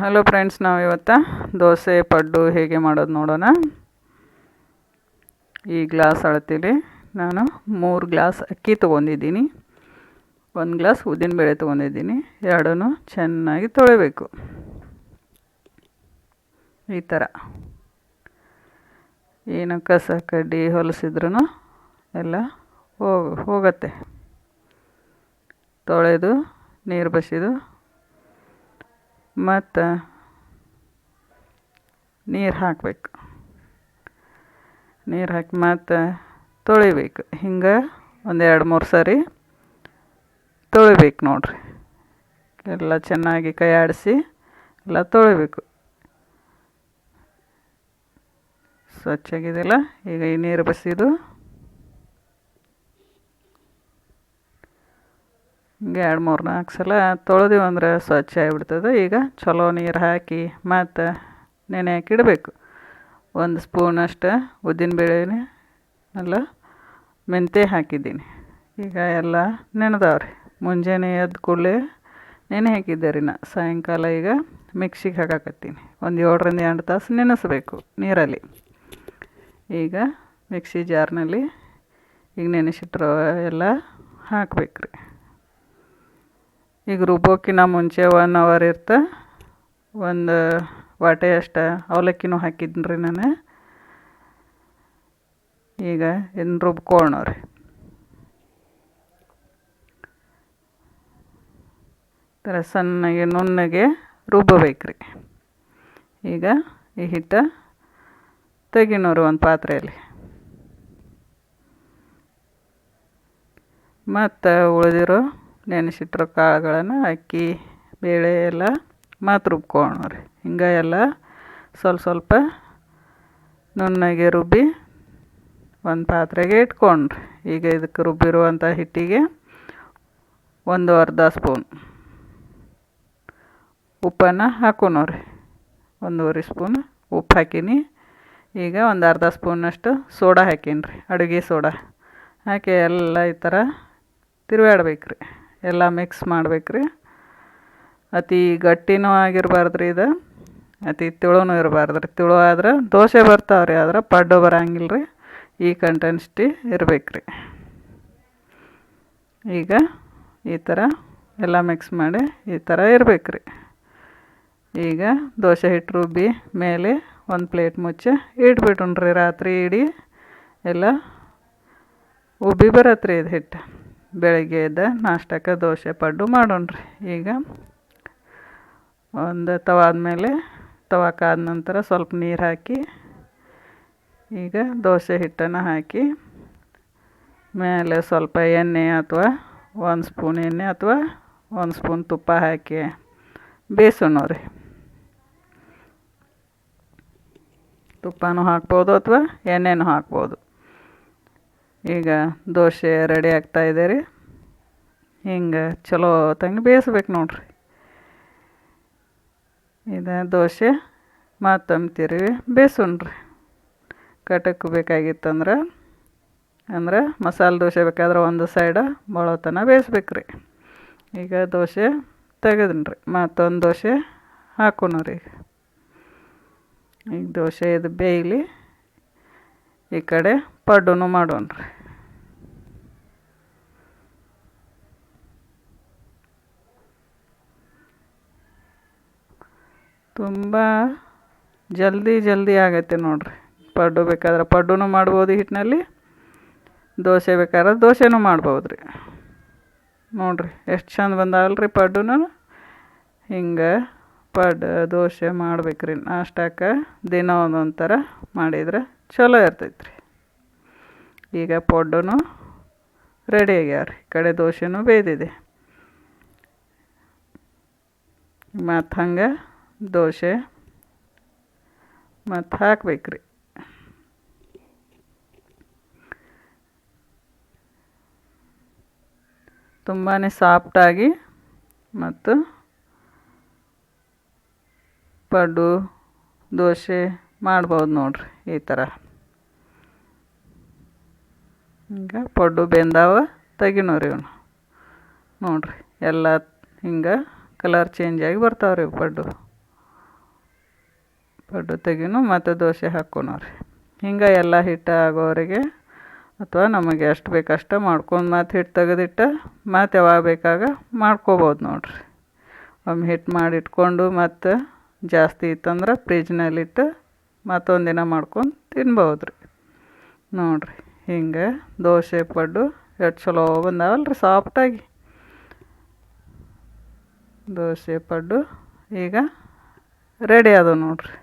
Hello friends ನಾವು ಇವತ್ತು ದೋಸೆ, ಪಡ್ಡು ಹೇಗೆ ಮಾಡೋದು ನೋಡೋಣ. ಈ ಗ್ಲಾಸ್ ಅಳತೀಲಿ ನಾನು ಮೂರು ಗ್ಲಾಸ್ ಅಕ್ಕಿ ತೊಗೊಂಡಿದ್ದೀನಿ. ಒಂದು ಗ್ಲಾಸ್ ಉದ್ದಿನಬೇಳೆ ತೊಗೊಂಡಿದ್ದೀನಿ. ಎರಡೂ ಚೆನ್ನಾಗಿ ತೊಳಿಬೇಕು. ಈ ಥರ ಏನು ಕಸ, ಕಡ್ಡಿ ಹೊಲಸಿದ್ರೂ ಎಲ್ಲ ಹೋಗ, ಹೋಗತ್ತೆ. ತೊಳೆದು, ನೀರು ಬಸಿದು ಮತ್ತು ನೀರು ಹಾಕಬೇಕು. ನೀರು ಹಾಕಿ ಮತ್ತು ತೊಳಿಬೇಕು. ಹಿಂಗೆ ಒಂದು ಎರಡು ಮೂರು ಸರಿ ತೊಳಿಬೇಕು ನೋಡ್ರಿ. ಎಲ್ಲ ಚೆನ್ನಾಗಿ ಕೈ ಆಡಿಸಿ ಎಲ್ಲ ತೊಳಿಬೇಕು. ಸ್ವಚ್ಛಾಗಿದೆಯಲ್ಲ? ಈಗ ಈ ನೀರು ಬಸಿದು ಹಿಂಗೆ ಎರಡು, ಮೂರು ನಾಲ್ಕು ಸಲ ತೊಳೆದಿವಿ ಸ್ವಚ್ಛ ಆಗಿಬಿಡ್ತದೆ. ಈಗ ಚಲೋ ನೀರು ಹಾಕಿ ಮತ್ತು ನೆನೆ ಹಾಕಿಡಬೇಕು ಒಂದು ಸ್ಪೂನಷ್ಟು ಉದ್ದಿನಬೇಳೆನೆ ಎಲ್ಲ ಮೆಂತೆ ಹಾಕಿದ್ದೀನಿ. ಈಗ ಎಲ್ಲ ನೆನೆದವ್ರಿ. ಮುಂಜಾನೆ ಎದ್ದ ಕೂಡಲೇ ನೆನೆ ಹಾಕಿದ್ದೆ ರೀ ನಾ. ಸಾಯಂಕಾಲ ಈಗ ಮಿಕ್ಸಿಗೆ ಹಾಕಾಕತ್ತೀನಿ. ಒಂದು ಏಳರಿಂದ ಎರಡು ತಾಸು ನೆನೆಸಬೇಕು ನೀರಲ್ಲಿ. ಈಗ ಮಿಕ್ಸಿ ಜಾರ್ನಲ್ಲಿ ಈಗ ನೆನೆಸಿಟ್ರೋ ಎಲ್ಲ ಹಾಕ್ಬೇಕು ರೀ ಈಗ ರುಬ್ಬೋಕ್ಕಿಂತ ಮುಂಚೆ ಒನ್ ಅವರ್ ಇರ್ತ. ಒಂದು ವಾಟೆ ಅಷ್ಟು ಅವಲಕ್ಕಿನೂ ಹಾಕಿದ್ದೀನಿ ರೀ ನಾನು. ಈಗ ಇನ್ನು ರುಬ್ಕೊಳ್ಳೋಣ ಥರ ಸಣ್ಣಗೆ ನುಣ್ಣಗೆ ರುಬ್ಬಬೇಕು ರೀ ಈಗ ಈ ಹಿಟ್ಟು ತೆಗಿನೋರು ಒಂದು ಪಾತ್ರೆಯಲ್ಲಿ. ಮತ್ತು ಉಳಿದಿರೋ ನೆನೆಸಿಟ್ಟಿರೋ ಕಾಳುಗಳನ್ನು ಅಕ್ಕಿ, ಬೇಳೆ ಎಲ್ಲ ಮಾತು ರುಬ್ಕೊಳ್ಳೋಣ ರೀ ಹಿಂಗೆ ಎಲ್ಲ ಸ್ವಲ್ಪ ಸ್ವಲ್ಪ ನುಣ್ಣಗೆ ರುಬ್ಬಿ ಒಂದು ಪಾತ್ರೆಗೆ ಇಟ್ಕೊಂಡ್ರಿ. ಈಗ ಇದಕ್ಕೆ ರುಬ್ಬಿರುವಂಥ ಹಿಟ್ಟಿಗೆ ಒಂದು ಅರ್ಧ ಸ್ಪೂನ್ ಉಪ್ಪನ್ನು ಹಾಕೋಣ ರೀ ಒಂದೂವರೆ ಸ್ಪೂನ್ ಉಪ್ಪು ಹಾಕೀನಿ. ಈಗ ಒಂದು ಅರ್ಧ ಸ್ಪೂನಷ್ಟು ಸೋಡಾ ಹಾಕೀನಿ ರೀ ಅಡುಗೆ ಸೋಡಾ. ಹಾಕಿ ಎಲ್ಲ ಈ ಥರ ತಿರುವಾಡ್ಬೇಕು ರೀ ಎಲ್ಲ ಮಿಕ್ಸ್ ಮಾಡ್ಬೇಕು ರೀ ಅತಿ ಗಟ್ಟಿನೂ ಆಗಿರಬಾರ್ದು ರೀ ಇದು. ಅತಿ ತಿಳುನೂ ಇರಬಾರ್ದು ರೀ ತಿಳು ಆದ್ರೆ ದೋಸೆ ಬರ್ತಾವೆ ರೀ ಆದ್ರೆ ಪಡ್ಡು ಬರಂಗಿಲ್ಲ ರೀ ಈ ಕಂಟೆನ್ಸಿಟಿ ಇರ್ಬೇಕು ರೀ ಈಗ ಈ ಥರ ಎಲ್ಲ ಮಿಕ್ಸ್ ಮಾಡಿ ಈ ಥರ ಇರ್ಬೇಕು ರೀ ಈಗ ದೋಸೆ ಹಿಟ್ಟು ರುಬ್ಬಿ ಮೇಲೆ ಒಂದು ಪ್ಲೇಟ್ ಮುಚ್ಚಿ ರೀ ರಾತ್ರಿ ಇಡೀ ಎಲ್ಲ ಉಬ್ಬಿ ಬರತ್ತೆ ರೀ ಇದು ಹಿಟ್ಟು ಬೆಳಗ್ಗೆ ಎದ್ದ ನಾಷ್ಟಕ್ಕೆ ದೋಸೆ ಪಡ್ಡು ಮಾಡೋಣ್ರಿ. ಈಗ ಒಂದು ತವಾ ಕಾದ ನಂತರ ಸ್ವಲ್ಪ ನೀರು ಹಾಕಿ, ಈಗ ದೋಸೆ ಹಿಟ್ಟನ್ನು ಹಾಕಿ, ಮೇಲೆ ಸ್ವಲ್ಪ ಎಣ್ಣೆ ಅಥವಾ ಒಂದು ಸ್ಪೂನ್ ಎಣ್ಣೆ ಅಥವಾ ಒಂದು ಸ್ಪೂನ್ ತುಪ್ಪ ಹಾಕಿ ಬೇಯಿಸೋಣ ರೀ ತುಪ್ಪನೂ ಹಾಕ್ಬೋದು ಅಥವಾ ಎಣ್ಣೆನೂ ಹಾಕ್ಬೋದು. ಈಗ ದೋಸೆ ರೆಡಿ ಆಗ್ತಾಯಿದೆ ರೀ. ಹಿಂಗೆ ಚಲೋ ತಂಗ ಬೇಯಿಸ್ಬೇಕು ನೋಡ್ರಿ. ಇದು ದೋಸೆ ಮಾತಂಬ್ತೀರಿ ಬೇಯಿಸೋಣ್ರಿ ಕಟಕ್ ಬೇಕಾಗಿತ್ತಂದ್ರೆ, ಅಂದ್ರೆ ಮಸಾಲೆ ದೋಸೆ ಬೇಕಾದ್ರೆ ಒಂದು ಸೈಡ ಬಳೋತನ ಬೇಯಿಸ್ಬೇಕು ರೀ ಈಗ ದೋಸೆ ತೆಗೆದ್ರಿ ರೀ ಮತ್ತೊಂದು ದೋಸೆ ಹಾಕೋಣ ರೀ. ಈಗ ದೋಸೆ ಇದು ಬೇಯಲಿ, ಈ ಕಡೆ ಪಡ್ಡುನು ಮಾಡೋಣ ರೀ ತುಂಬ ಜಲ್ದಿ ಜಲ್ದಿ ಆಗೈತೆ ನೋಡಿರಿ. ಪಡ್ಡು ಬೇಕಾದ್ರೆ ಪಡ್ಡುನು ಮಾಡ್ಬೋದು ಹಿಟ್ಟಿನಲ್ಲಿ ದೋಸೆ ಬೇಕಾದ್ರೆ ದೋಸೆನೂ ಮಾಡ್ಬೋದು ರೀ ನೋಡಿರಿ, ಎಷ್ಟು ಚಂದ ಬಂದಾವಲ್ರಿ ಪಡ್ಡುನು. ಹಿಂಗೆ ಪಡ್ಡು, ದೋಸೆ ಮಾಡ್ಬೇಕು ರೀ ನಾಷ್ಟಕ್ಕೆ ದಿನ ಒಂದೊಂದು ಥರ ಮಾಡಿದ್ರೆ ಚಲೋ ಇರ್ತೈತೆ ರೀ ಈಗ ಪಡ್ಡುನು ರೆಡಿ ಆಗ್ಯಾವ ರೀ ಈ ಕಡೆ ದೋಸೆನೂ ಬೇಯ್ದಿದೆ ಮತ್ತು ಹಂಗೆ ದೋಸೆ ಮತ್ತು ಹಾಕ್ಬೇಕು ರೀ ತುಂಬಾ ಸಾಫ್ಟಾಗಿ ಮತ್ತು ಪಡ್ಡು ದೋಸೆ ಮಾಡ್ಬೋದು ನೋಡ್ರಿ ಈ ಥರ ಹಿಂಗೆ ಪಡ್ಡು ಬೆಂದಾವ, ತೆಗಿನೋರಿ ಇವನು. ನೋಡಿರಿ, ಎಲ್ಲ ಹಿಂಗೆ ಕಲರ್ ಚೇಂಜ್ ಆಗಿ ಬರ್ತಾವೆ ರೀ ಪಡ್ಡು. ಪಡ್ಡು ತೆಗಿನು ಮತ್ತು ದೋಸೆ ಹಾಕ್ಕೊಳೋರಿ ರೀ ಹಿಂಗೆ ಎಲ್ಲ ಹಿಟ್ಟು ಆಗೋವರೆಗೆ ಅಥವಾ ನಮಗೆ ಎಷ್ಟು ಬೇಕು ಅಷ್ಟು ಮಾಡ್ಕೊಂಡು ಮತ್ತು ಹಿಟ್ಟು ತೆಗೆದಿಟ್ಟು ಮತ್ತು ಯಾವಾಗ ಬೇಕಾಗ ಮಾಡ್ಕೋಬೋದು ನೋಡಿರಿ. ಒಮ್ಮೆ ಹಿಟ್ಟು ಮಾಡಿಟ್ಕೊಂಡು ಮತ್ತು ಜಾಸ್ತಿ ಇತ್ತಂದ್ರೆ ಫ್ರಿಜ್ನಲ್ಲಿಟ್ಟು ಮತ್ತೊಂದು ದಿನ ಮಾಡ್ಕೊಂಡು ತಿನ್ಬೋದು ರೀ ನೋಡಿರಿ. ಹಿಂಗೆ ದೋಸೆ ಪಡ್ಡು ಎಷ್ಟು ಚಲೋ ಬಂದಾವಲ್ಲ ಸಾಫ್ಟಾಗಿ. ದೋಸೆ ಪಡ್ಡು ಈಗ ರೆಡಿ ಆದವು ನೋಡಿರಿ.